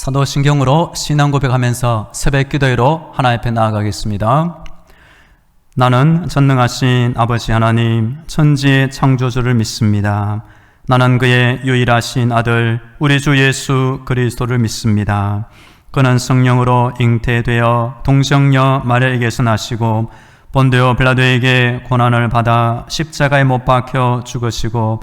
사도신경으로 신앙 고백하면서 새벽 기도회로 하나님 앞에 나아가겠습니다. 나는 전능하신 아버지 하나님, 천지의 창조주를 믿습니다. 나는 그의 유일하신 아들, 우리 주 예수 그리스도를 믿습니다. 그는 성령으로 잉태되어 동정녀 마리아에게서 나시고 본데오 빌라도에게 고난을 받아 십자가에 못 박혀 죽으시고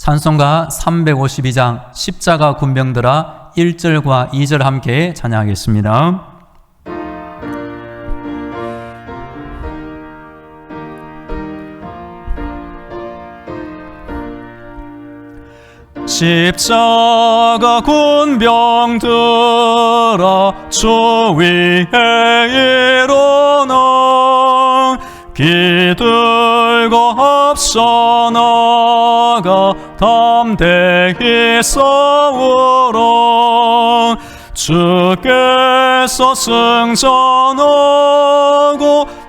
찬송가 352장 십자가 군병들아 1절과 2절 함께 찬양하겠습니다. 십자가 군병들아 주 위에 일어나 기들고 앞서 나가 담대히 싸우라 주께서 승천하고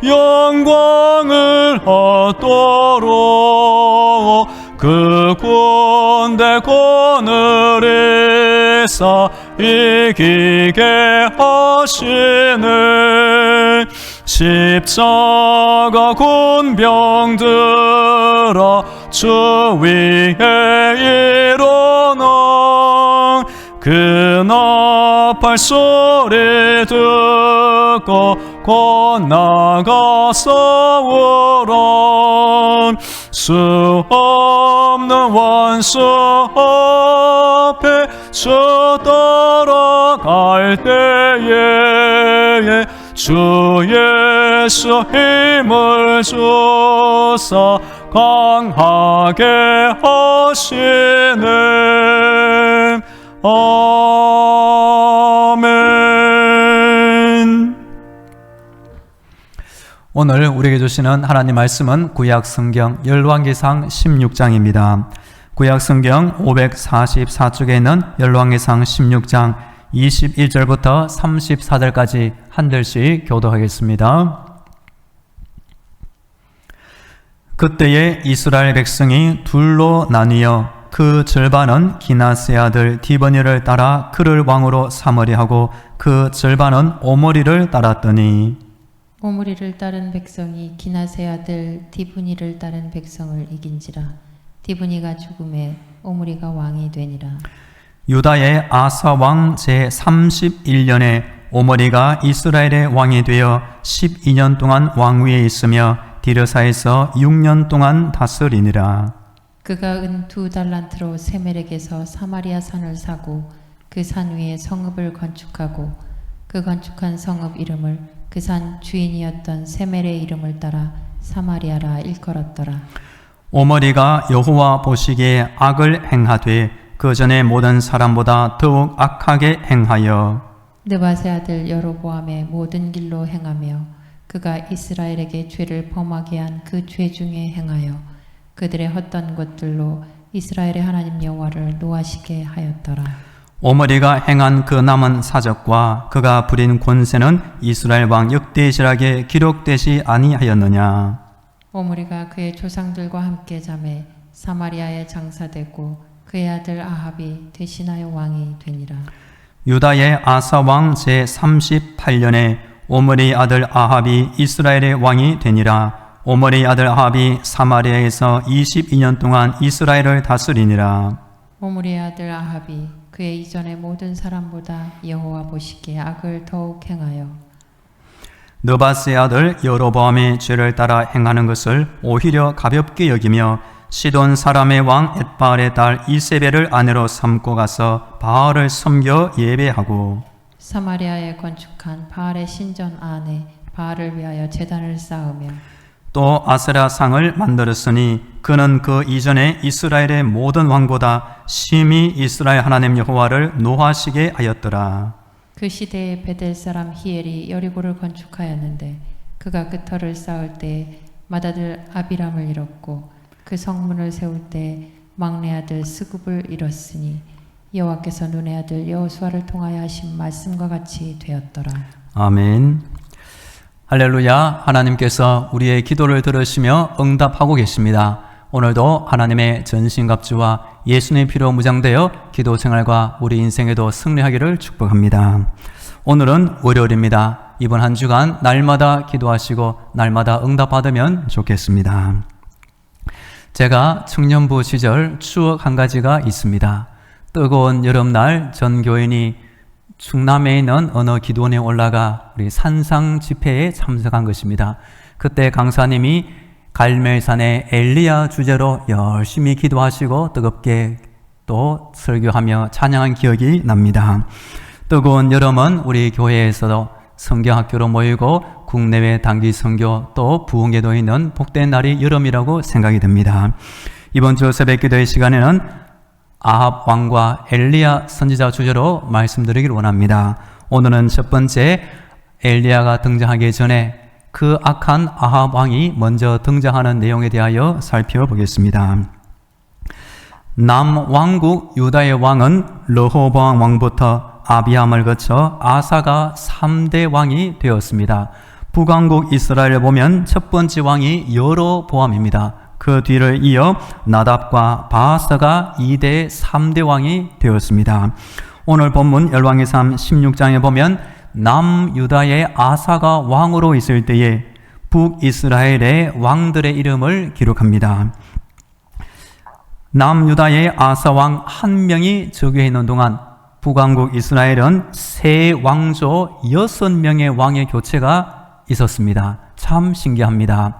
영광을 얻도록 그 군대 거느리사 이기게 하시네 십자가 군병들아 주 위에 일어나 그 나팔 소리 듣고 곧 나가 싸우라 수 없는 원수 앞에 저 따라갈 때에 주 예수 힘을 주사 강하게 하시네 아멘 오늘 우리에게 주시는 하나님 말씀은 구약 성경 열왕기상 16장입니다. 구약 성경 544쪽에 있는 열왕기상 16장 21절부터 34절까지 한 절씩 교도하겠습니다. 그때에 이스라엘 백성이 둘로 나뉘어 그 절반은 기나스의 아들 디버니를 따라 그를 왕으로 삼으려 하고 그 절반은 오므리를 따랐더니 오므리를 따른 백성이 기나세 아들 디브니를 따른 백성을 이긴지라 디브니가 죽음에 오므리가 왕이 되니라 유다의 아사 왕 제 31년에 오므리가 이스라엘의 왕이 되어 12년 동안 왕위에 있으며 디르사에서 6년 동안 다스리니라. 그가 은 두 달란트로 세멜에게서 사마리아 산을 사고 그 산 위에 성읍을 건축하고 그 건축한 성읍 이름을 그 산 주인이었던 세멜의 이름을 따라 사마리아라 일컬었더라 오므리가 여호와 보시기에 악을 행하되 그 전에 모든 사람보다 더욱 악하게 행하여 느바세 아들 여로보암의 모든 길로 행하며 그가 이스라엘에게 죄를 범하게 한 그 죄 중에 행하여 그들의 헛된 것들로 이스라엘의 하나님 여호와를 노하시게 하였더라. 오므리가 행한 그 남은 사적과 그가 부린 권세는 이스라엘 왕 역대시락에 기록되지 아니하였느냐. 오므리가 그의 조상들과 함께 잠에 사마리아에 장사되고 그의 아들 아합이 대신하여 왕이 되니라. 유다의 아사 왕 제 38년에 오므리 아들 아합이 이스라엘의 왕이 되니라. 오므리 아들 아합이 사마리아에서 22년 동안 이스라엘을 다스리니라. 오므리의 아들 아합이 그의 이전의 모든 사람보다 여호와 보시기에 악을 더욱 행하여 느바스의 아들 여로보암의 죄를 따라 행하는 것을 오히려 가볍게 여기며 시돈 사람의 왕 엣바알의 딸 이세벨을 아내로 삼고 가서 바알을 섬겨 예배하고 사마리아에 건축한 바알의 신전 안에 바알을 위하여 제단을 쌓으며 또 아세라 상을 만들었으니 그는 그 이전에 이스라엘의 모든 왕보다 심히 이스라엘 하나님 여호와를 노하시게 하였더라. 그 시대에 베델 사람 히엘이 여리고를 건축하였는데 그가 그 터를 쌓을 때 맏아들 아비람을 잃었고 그 성문을 세울 때 막내 아들 스굽을 잃었으니 여호와께서 눈의 아들 여호수아를 통하여 하신 말씀과 같이 되었더라. 아멘. 할렐루야. 하나님께서 우리의 기도를 들으시며 응답하고 계십니다. 오늘도 하나님의 전신갑주와 예수님의 피로 무장되어 기도 생활과 우리 인생에도 승리하기를 축복합니다. 오늘은 월요일입니다. 이번 한 주간 날마다 기도하시고 날마다 응답받으면 좋겠습니다. 제가 청년부 시절 추억 한 가지가 있습니다. 뜨거운 여름날 전 교인이 충남에 있는 어느 기도원에 올라가 우리 산상 집회에 참석한 것입니다. 그때 강사님이 갈멜산의 엘리야 주제로 열심히 기도하시고 뜨겁게 또 설교하며 찬양한 기억이 납니다. 뜨거운 여름은 우리 교회에서도 성경학교로 모이고 국내외 단기 선교 또 부흥에도 있는 복된 날이 여름이라고 생각이 됩니다. 이번 주 새벽 기도의 시간에는 아합 왕과 엘리야 선지자 주제로 말씀드리길 원합니다. 오늘은 첫 번째 엘리야가 등장하기 전에 그 악한 아합 왕이 먼저 등장하는 내용에 대하여 살펴보겠습니다. 남 왕국 유다의 왕은 르호보암 왕부터 아비암을 거쳐 아사가 3대 왕이 되었습니다. 북왕국 이스라엘을 보면 첫 번째 왕이 여로보암입니다. 그 뒤를 이어 나답과 바하사가 2대 3대 왕이 되었습니다. 오늘 본문 열왕기상 16장에 보면 남유다의 아사가 왕으로 있을 때에 북이스라엘의 왕들의 이름을 기록합니다. 남유다의 아사왕 한 명이 즉위해 있는 동안 북왕국 이스라엘은 세 왕조 여섯 명의 왕의 교체가 있었습니다. 참 신기합니다.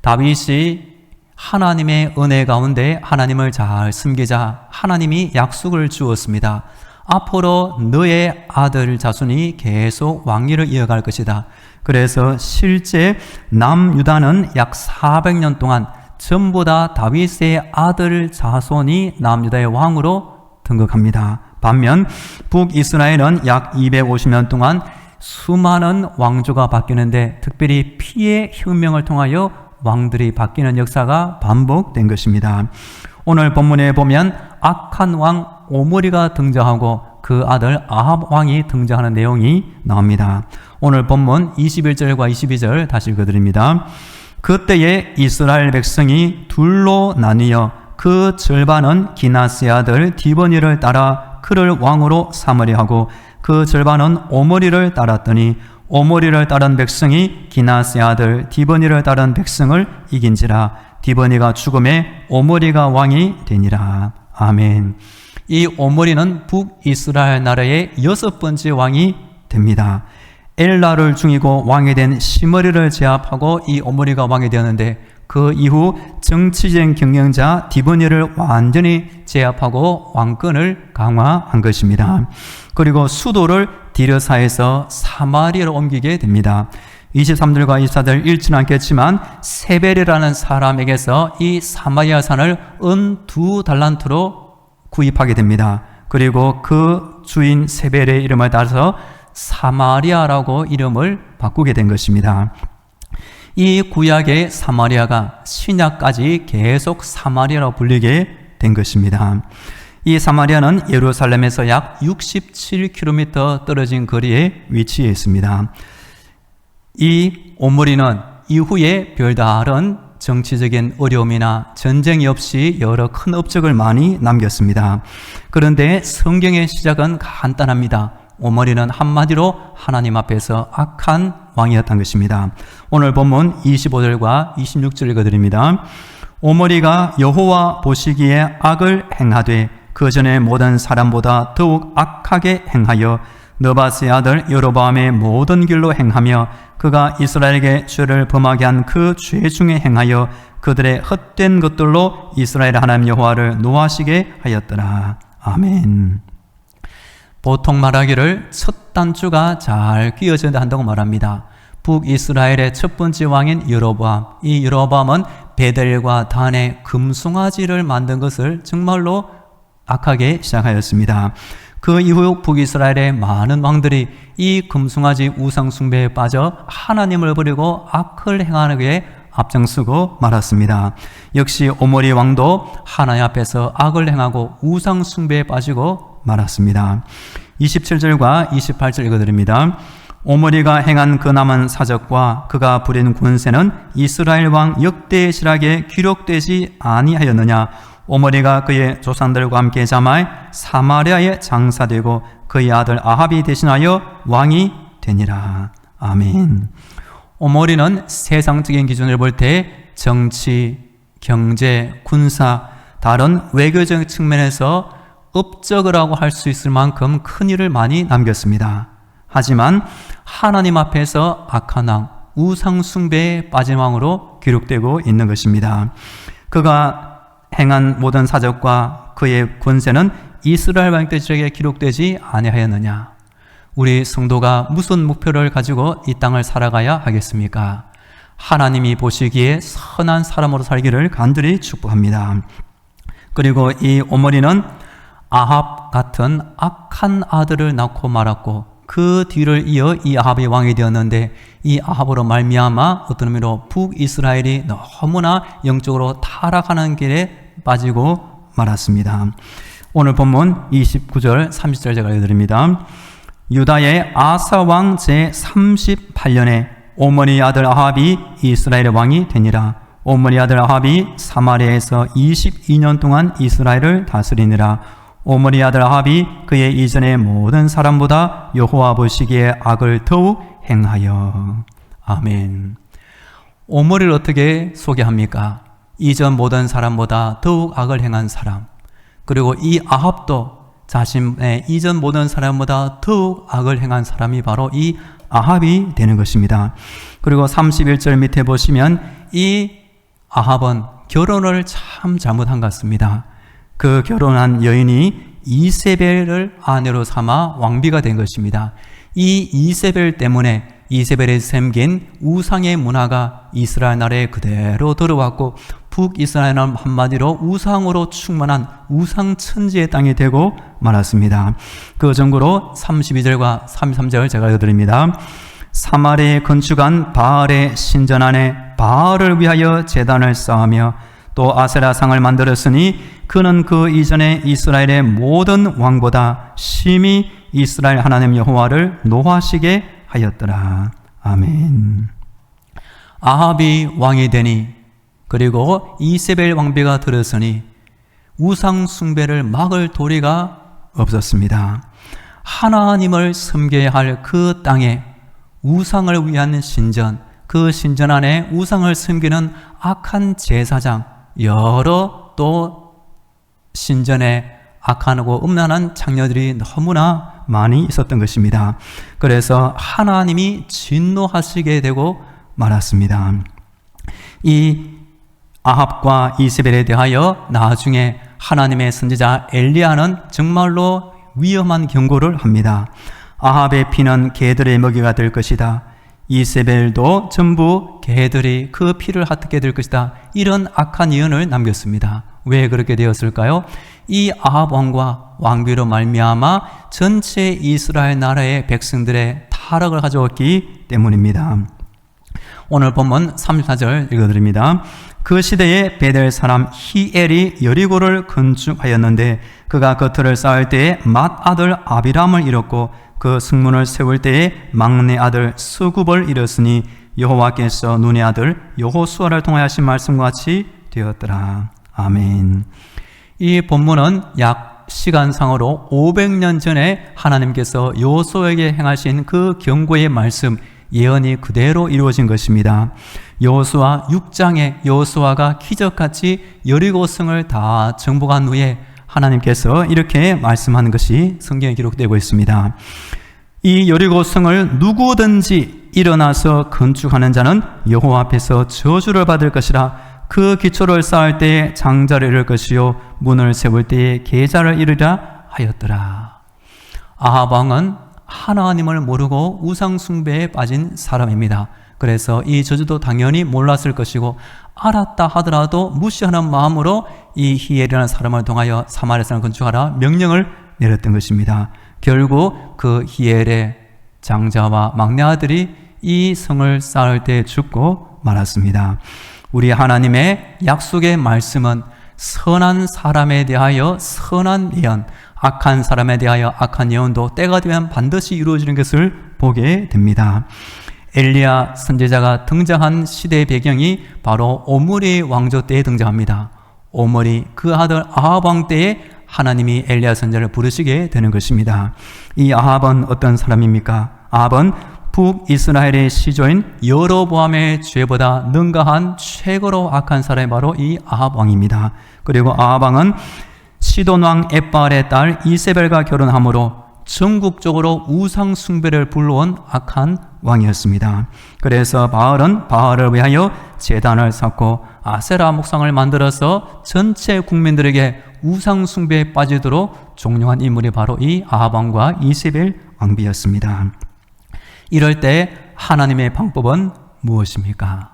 다윗이 하나님의 은혜 가운데 하나님을 잘 섬기자 하나님이 약속을 주었습니다. 앞으로 너의 아들 자손이 계속 왕위를 이어갈 것이다. 그래서 실제 남유다는 약 400년 동안 전부 다 다윗의 아들 자손이 남유다의 왕으로 등극합니다. 반면 북이스라엘은 약 250년 동안 수많은 왕조가 바뀌는데 특별히 피의 혁명을 통하여 왕들이 바뀌는 역사가 반복된 것입니다. 오늘 본문에 보면 악한 왕 오므리가 등장하고 그 아들 아합 왕이 등장하는 내용이 나옵니다. 오늘 본문 21절과 22절 다시 읽어드립니다. 그때에 이스라엘 백성이 둘로 나뉘어 그 절반은 기나스의 아들 디버니를 따라 그를 왕으로 삼으려 하고 그 절반은 오므리를 따랐더니 오므리를 따른 백성이 기나스의 아들 디버니를 따른 백성을 이긴지라 디버니가 죽음에 오므리가 왕이 되니라. 아멘. 이 오므리는 북이스라엘 나라의 여섯 번째 왕이 됩니다. 엘라를 죽이고 왕이 된 시머리를 제압하고 이 오므리가 왕이 되었는데 그 이후 정치적 경영자 디버니를 완전히 제압하고 왕권을 강화한 것입니다. 그리고 수도를 디르사에서 사마리아로 옮기게 됩니다. 23절과 24절 읽지는 않겠지만 세벨이라는 사람에게서 이 사마리아 산을 은 두 달란트로 구입하게 됩니다. 그리고 그 주인 세벨의 이름을 따라서 사마리아라고 이름을 바꾸게 된 것입니다. 이 구약의 사마리아가 신약까지 계속 사마리아로 불리게 된 것입니다. 이 사마리아는 예루살렘에서 약 67km 떨어진 거리에 위치해 있습니다. 이 오므리는 이후에 별다른 정치적인 어려움이나 전쟁이 없이 여러 큰 업적을 많이 남겼습니다. 그런데 성경의 시작은 간단합니다. 오므리는 한마디로 하나님 앞에서 악한 왕이었던 것입니다. 오늘 본문 25절과 26절 읽어드립니다. 오므리가 여호와 보시기에 악을 행하되 그 전에 모든 사람보다 더욱 악하게 행하여 느바스의 아들 여로보암의 모든 길로 행하며 그가 이스라엘에게 죄를 범하게 한 그 죄 중에 행하여 그들의 헛된 것들로 이스라엘 하나님 여호와를 노하시게 하였더라. 아멘. 보통 말하기를 첫 단추가 잘 끼어져야 한다고 말합니다. 북이스라엘의 첫 번째 왕인 여로보암. 이 여로보암은 베델과 단의 금송아지를 만든 것을 정말로 악하게 시작하였습니다. 그 이후 북이스라엘의 많은 왕들이 이 금숭아지 우상 숭배에 빠져 하나님을 버리고 악을 행하게 앞장서고 말았습니다. 역시 오모리 왕도 하나님 앞에서 악을 행하고 우상 숭배에 빠지고 말았습니다. 27절과 28절 읽어드립니다. 오므리가 행한 그 남은 사적과 그가 부린 군세는 이스라엘 왕 역대 시락에 기록되지 아니하였느냐 오므리가 그의 조상들과 함께 자마에 사마리아에 장사되고 그의 아들 아합이 대신하여 왕이 되니라 아멘 오므리는 세상적인 기준을 볼 때 정치, 경제, 군사, 다른 외교적 측면에서 업적이라고 할 수 있을 만큼 큰 일을 많이 남겼습니다. 하지만 하나님 앞에서 악한 왕, 우상 숭배에 빠진 왕으로 기록되고 있는 것입니다. 그가 행한 모든 사적과 그의 권세는 이스라엘 왕들에게 기록되지 아니하였느냐? 우리 성도가 무슨 목표를 가지고 이 땅을 살아가야 하겠습니까? 하나님이 보시기에 선한 사람으로 살기를 간절히 축복합니다. 그리고 이 오머리는 아합 같은 악한 아들을 낳고 말았고 그 뒤를 이어 이 아합이 왕이 되었는데 이 아합으로 말미암아 어떤 의미로 북이스라엘이 너무나 영적으로 타락하는 길에 빠지고 말았습니다. 오늘 본문 29절 30절 제가 읽어드립니다. 유다의 아사 왕 제 38년에 오머리 아들 아합이 이스라엘의 왕이 되니라. 오머리 아들 아합이 사마리아에서 22년 동안 이스라엘을 다스리니라. 오머리 아들 아합이 그의 이전의 모든 사람보다 여호와 보시기에 악을 더욱 행하여. 아멘. 오머리를 어떻게 소개합니까? 이전 모든 사람보다 더욱 악을 행한 사람. 그리고 이 아합도 자신의 이전 모든 사람보다 더욱 악을 행한 사람이 바로 이 아합이 되는 것입니다. 그리고 31절 밑에 보시면 이 아합은 결혼을 참 잘못한 것 같습니다. 그 결혼한 여인이 이세벨을 아내로 삼아 왕비가 된 것입니다. 이 이세벨 때문에 이세벨에 섬긴 우상의 문화가 이스라엘 나라에 그대로 들어왔고 북이스라엘은 한마디로 우상으로 충만한 우상 천지의 땅이 되고 말았습니다. 그 정도로 32절과 33절 제가 읽어드립니다. 사마리에 건축한 바알의 신전 안에 바알을 위하여 제단을 쌓으며 또 아세라상을 만들었으니 그는 그 이전에 이스라엘의 모든 왕보다 심히 이스라엘 하나님 여호와를 노하시게 하였더라. 아멘. 아합이 왕이 되니 그리고 이세벨 왕비가 들었으니 우상 숭배를 막을 도리가 없었습니다. 하나님을 섬겨야 할 그 땅에 우상을 위한 신전, 그 신전 안에 우상을 섬기는 악한 제사장, 여러 또 신전에 악하고 음란한 장녀들이 너무나 많이 있었던 것입니다. 그래서 하나님이 진노하시게 되고 말았습니다. 이 아합과 이세벨에 대하여 나중에 하나님의 선지자 엘리야는 정말로 위험한 경고를 합니다. 아합의 피는 개들의 먹이가 될 것이다. 이세벨도 전부 개들이 그 피를 핫게 될 것이다. 이런 악한 예언을 남겼습니다. 왜 그렇게 되었을까요? 이 아합 왕과 왕비로 말미암아 전체 이스라엘 나라의 백성들의 타락을 가져왔기 때문입니다. 오늘 본문 34절 읽어드립니다. 그 시대에 베델 사람 히엘이 여리고를 건축하였는데 그가 겉을 쌓을 때에 맏 아들 아비람을 잃었고 그 승문을 세울 때에 막내 아들 수굽을 잃었으니 여호와께서 눈의 아들 여호수아를 통하신 말씀과 같이 되었더라. 아멘. 이 본문은 약 시간상으로 500년 전에 하나님께서 여호수아에게 행하신 그 경고의 말씀 예언이 그대로 이루어진 것입니다. 여호수아 6장에 여호수아가 기적같이 여리고성을 다 정복한 후에 하나님께서 이렇게 말씀하는 것이 성경에 기록되고 있습니다. 이 여리고성을 누구든지 일어나서 건축하는 자는 여호와 앞에서 저주를 받을 것이라 그 기초를 쌓을 때에 장자를 잃을 것이요 문을 세울 때에 계좌를 잃으라 하였더라. 아합 왕은 하나님을 모르고 우상 숭배에 빠진 사람입니다. 그래서 이 저주도 당연히 몰랐을 것이고 알았다 하더라도 무시하는 마음으로 이 히엘이라는 사람을 통하여 사마리아 산을 건축하라 명령을 내렸던 것입니다. 결국 그 히엘의 장자와 막내 아들이 이 성을 쌓을 때 죽고 말았습니다. 우리 하나님의 약속의 말씀은 선한 사람에 대하여 선한 예언, 악한 사람에 대하여 악한 예언도 때가 되면 반드시 이루어지는 것을 보게 됩니다. 엘리야 선지자가 등장한 시대의 배경이 바로 오므리 왕조 때에 등장합니다. 오므리 그 아들 아합 왕 때에 하나님이 엘리야 선지자를 부르시게 되는 것입니다. 이 아합은 어떤 사람입니까? 아합은 북이스라엘의 시조인 여로보암의 죄보다 능가한 최고로 악한 사람이 바로 이 아합 왕입니다. 그리고 아합 왕은 시돈 왕 에발의 딸 이세벨과 결혼함으로 전국적으로 우상 숭배를 불러온 악한 왕이었습니다. 그래서 바알은 바알을 위하여 제단을 쌓고 아세라 목상을 만들어서 전체 국민들에게 우상 숭배에 빠지도록 종용한 인물이 바로 이 아합 왕과 이세벨 왕비였습니다. 이럴 때 하나님의 방법은 무엇입니까?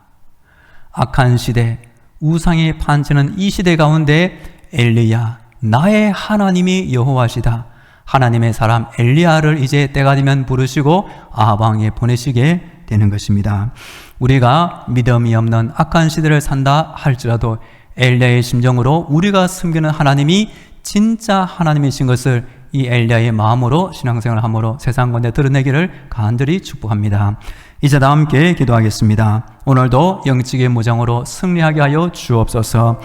악한 시대, 우상이 판치는 이 시대 가운데 엘리야, 나의 하나님이 여호와시다. 하나님의 사람 엘리야를 이제 때가 되면 부르시고 아방에 보내시게 되는 것입니다. 우리가 믿음이 없는 악한 시대를 산다 할지라도 엘리야의 심정으로 우리가 숨기는 하나님이 진짜 하나님이신 것을 이 엘리야의 마음으로 신앙생활을 함으로 세상 건데 드러내기를 간절히 축복합니다. 이제 다 함께 기도하겠습니다. 오늘도 영적의 무장으로 승리하게 하여 주옵소서.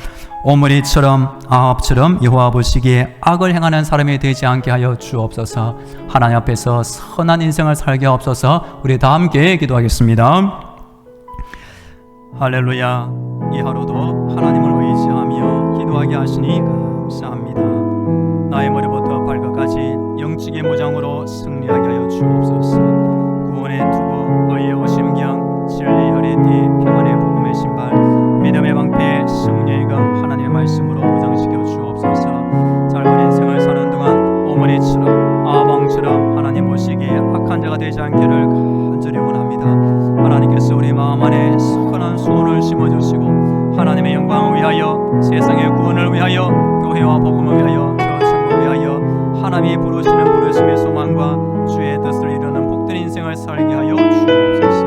오므리처럼 아합처럼 여호와 보시기에 악을 행하는 사람이 되지 않게 하여 주옵소서. 하나님 앞에서 선한 인생을 살게 하옵소서. 우리 다 함께 기도하겠습니다. 할렐루야. 이 하루도 하나님을 의지하며 기도하게 하시니 감사합니다. 나의 머리부터 발끝까지 영적의 무장으로 하나님의 영광을 위하여 세상의 구원을 위하여 교회와 복음을 위하여 저 천국을 위하여 하나님이 부르시는 부르심의 소망과 주의 뜻을 이루는 복된 인생을 살게 하여 주옵소서.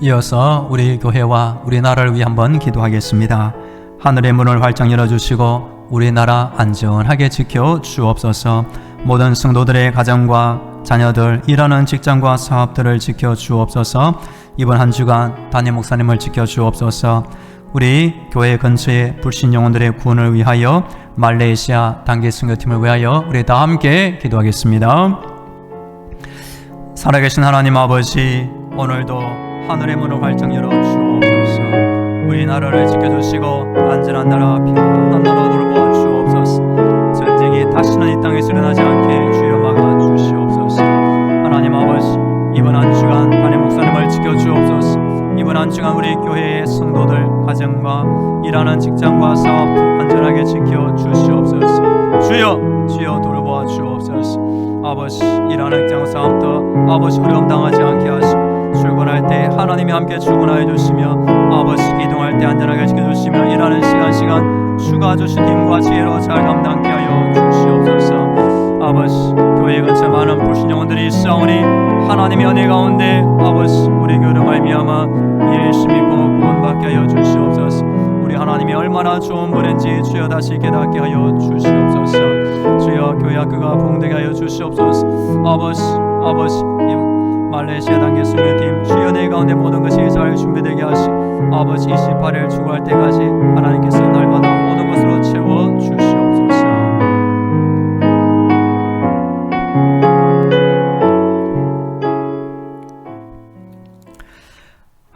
이어서 우리 교회와 우리나라를 위해 한번 기도하겠습니다. 하늘의 문을 활짝 열어주시고 우리나라 안전하게 지켜 주옵소서. 모든 성도들의 가정과 자녀들 일하는 직장과 사업들을 지켜 주옵소서. 이번 한 주간 담임 목사님을 지켜 주옵소서. 우리 교회 근처의 불신 영혼들의 구원을 위하여 말레이시아 단계 선교팀을 위하여 우리 다 함께 기도하겠습니다. 살아계신 하나님 아버지 오늘도 하늘의 문을 활짝 열어 주옵소서 우리 나라를 지켜 주시고 안전한 나라 평안한 나라 다시는 이 땅에서 일어나지 않게 주여 막아 주시옵소서. 하나님 아버지 이번 한 주간 담임 목사님을 지켜 주옵소서. 이번 한 주간 우리 교회의 성도들 가정과 일하는 직장과 사업 안전하게 지켜 주시옵소서. 주여 주여 돌보아 주옵소서. 아버지 일하는 직장 사업도 아버지 어려움 당하지 않게 하시고 출근할 때 하나님이 함께 출근하여 주시며 아버지 이동할 때 안전하게 지켜주시며 일하는 시간 시간 주가 주신 힘과 지혜로 잘 감당케 하여 주시옵소서. 아버지 교회 근처 많은 불신 영혼들이 있사오니 하나님의 은혜 가운데 아버지 우리 교회를 말미암아 예수 믿고 구원받게 하여 주시옵소서. 우리 하나님이 얼마나 좋은 분인지 주여 다시 깨닫게 하여 주시옵소서. 주여 교회 학교가 봉되게 하여 주시옵소서. 아버지 아버지 이 말레이시아 단계 수료팀 주여 내 가운데 모든 것이 잘 준비되게 하시. 아버지 28일 주구할 때까지 하나님께서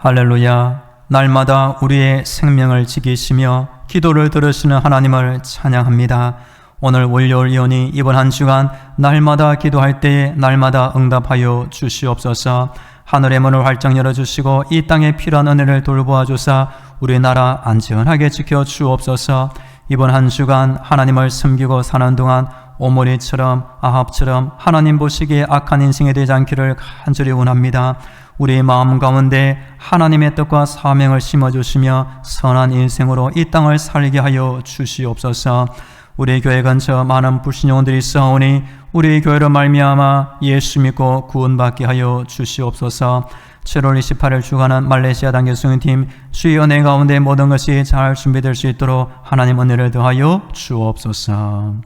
할렐루야 날마다 우리의 생명을 지키시며 기도를 들으시는 하나님을 찬양합니다. 오늘 월요일 이온이 이번 한 주간 날마다 기도할 때에 날마다 응답하여 주시옵소서. 하늘의 문을 활짝 열어주시고 이 땅에 필요한 은혜를 돌보아 주사 우리나라 안전하게 지켜 주옵소서. 이번 한 주간 하나님을 섬기고 사는 동안 오모리처럼 아합처럼 하나님 보시기에 악한 인생이 되지 않기를 간절히 원합니다. 우리 마음 가운데 하나님의 뜻과 사명을 심어주시며 선한 인생으로 이 땅을 살게 하여 주시옵소서. 우리 교회 근처 많은 불신 영혼들이 있사오니 우리 교회로 말미암아 예수 믿고 구원받게 하여 주시옵소서. 7월 28일 주관한 말레이시아 단계 수행팀 주의 은혜 가운데 모든 것이 잘 준비될 수 있도록 하나님 은혜를 더하여 주옵소서.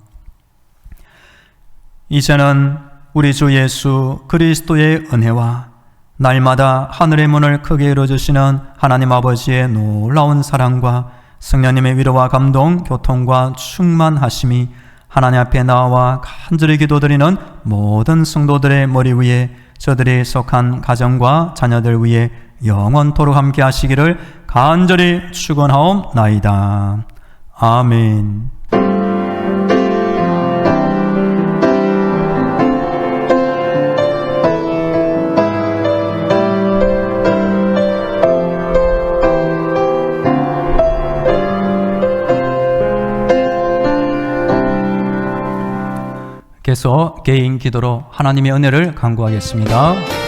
이제는 우리 주 예수 그리스도의 은혜와 날마다 하늘의 문을 크게 열어주시는 하나님 아버지의 놀라운 사랑과 성령님의 위로와 감동, 교통과 충만하심이 하나님 앞에 나와 간절히 기도드리는 모든 성도들의 머리 위에 저들이 속한 가정과 자녀들 위에 영원토록 함께 하시기를 간절히 축원하옵나이다. 아멘. 계속 개인 기도로 하나님의 은혜를 간구하겠습니다.